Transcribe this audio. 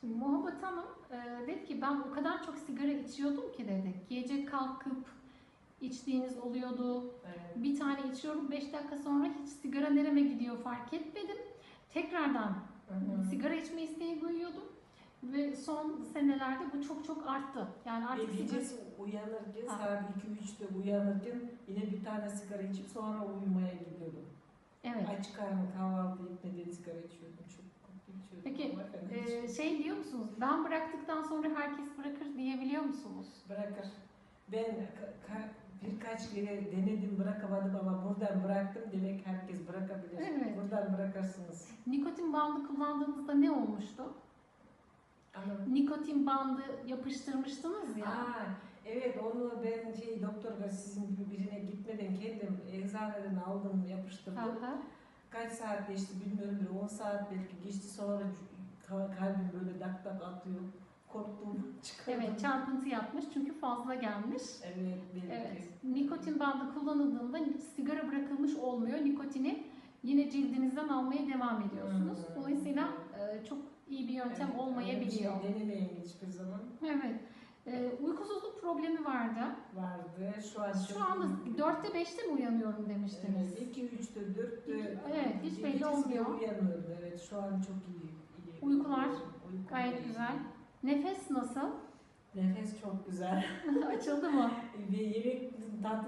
Şimdi Muhabbet Hanım e, dedi ki ben o kadar çok sigara içiyordum ki dedi. Gece kalkıp içtiğiniz oluyordu. Evet. Bir tane içiyorum 5 dakika sonra hiç sigara nereme gidiyor fark etmedim. Tekrardan Hı hı. sigara içme isteği duyuyordum. Ve son senelerde bu çok çok arttı. Yani Ve artık sigara... gecesi uyanırken Ha. saat 2-3'te uyanırken yine bir tane sigara içip sonra uyumaya gidiyordum. Evet. Aç karnı kahvaltı etmeden sigara içiyordum. Çok kötü içiyordum. Peki, ama fena içiyordum. Ee, şey diyor musunuz? Ben bıraktıktan sonra herkes bırakır diyebiliyor musunuz? Bırakır. Ben ka- ka- birkaç kere denedim bırakamadım ama buradan bıraktım demek herkes bırakabilir. Evet. Buradan bırakırsınız. Nikotin bandı kullandığınızda ne olmuştu? Ama Nikotin bandı yapıştırmıştınız ya. Aa, evet onu ben şey doktor sizin gibi birine gitmeden kendim eczaneden aldım yapıştırdım. Hı. Kaç saat geçti bilmiyorum bir 10 saat belki geçti sonra kalbim böyle dak dak atıyor. Korktum çıkardım. Evet, çarpıntı yapmış çünkü fazla gelmiş. Evet belki. Evet, nikotin bandı kullanıldığında sigara bırakılmış olmuyor. Nikotini yine cildinizden almaya devam ediyorsunuz. Hmm. Dolayısıyla e, çok iyi bir yöntem Evet, olmayabiliyor. öyle bir Şey denemeyin hiçbir zaman. Evet. E, uykusuzluk problemi vardı. Vardı. Şu an Şu anda 4'te 5'te mi uyanıyorum demiştiniz? Evet, 2, 3'te, 4'te. Evet, hiç belli olmuyor. Uyanıyordu evet. Şu an çok iyi. Uykular Uyku Gayet güzel. Nefes nasıl? Nefes çok güzel. Açıldı mı? Yemek tatlı